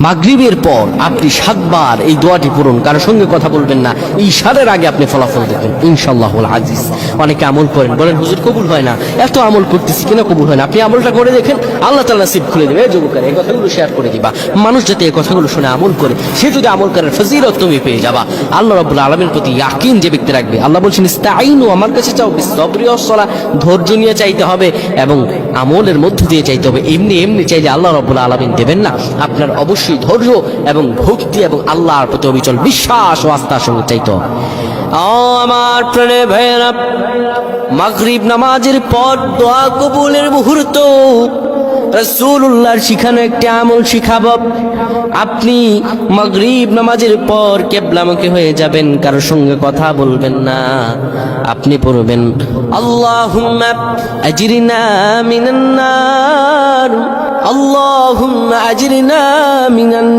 মাগরিবের পর আপনি সাতবার এই দোয়াটি পূরণ কারোর সঙ্গে কথা বলবেন না। ঈশারের আগে আপনি ফলাফল দেখবেন। ইনশাল্লাহ আজিজ। অনেকে আমল করেন। বলেন, হুজুর, কবুল হয় না। এত আমল করতেছি কিনা কবুল হয় না? আপনি আমলটা করে দেখেন, আল্লাহ তাল্লাহ সিপ খুলে দেবে। যুবকের, এই কথাগুলো শেয়ার করে দিবা। মানুষ যাতে এই কথাগুলো শুনে আমল করে, সে যদি আমল করার ফজিরত তুমি পেয়ে যাবা। আল্লাহ রব্বুল আলমের প্রতি ইয়াকিন যে ব্যক্তি রাখবে। আল্লাহ বলছেন ইস্তাইনু আমার কাছে চাও বিসবরি অসলা ধৈর্য নিয়ে চাইতে হবে এবং আমলের মধ্য দিয়ে চাইতে হবে। এমনি এমনি চাইলে আল্লাহ রব্বুল আলমিন দেবেন না। আপনার অবশ্যই ধৈর্য এবং ভক্তি এবং আল্লাহর প্রতি অবিচল বিশ্বাস ও আস্থার সঙ্গে চাইতে হবে। আমার প্রাণে ভাইয়েরা, মাগরিব নামাজের পর দোয়া কবুলের মুহূর্ত রসুল্লাহর শিখানো একটি আমল শিখাব। আপনি মাগরিব নামাজের পর কেবলামুখী হয়ে যাবেন কারোর সঙ্গে কথা বলবেন না। আপনি পড়বেন, আল্লাহুম্মা আজরিনা মিনান নার, আল্লাহুম্মা আজরিনা মিনান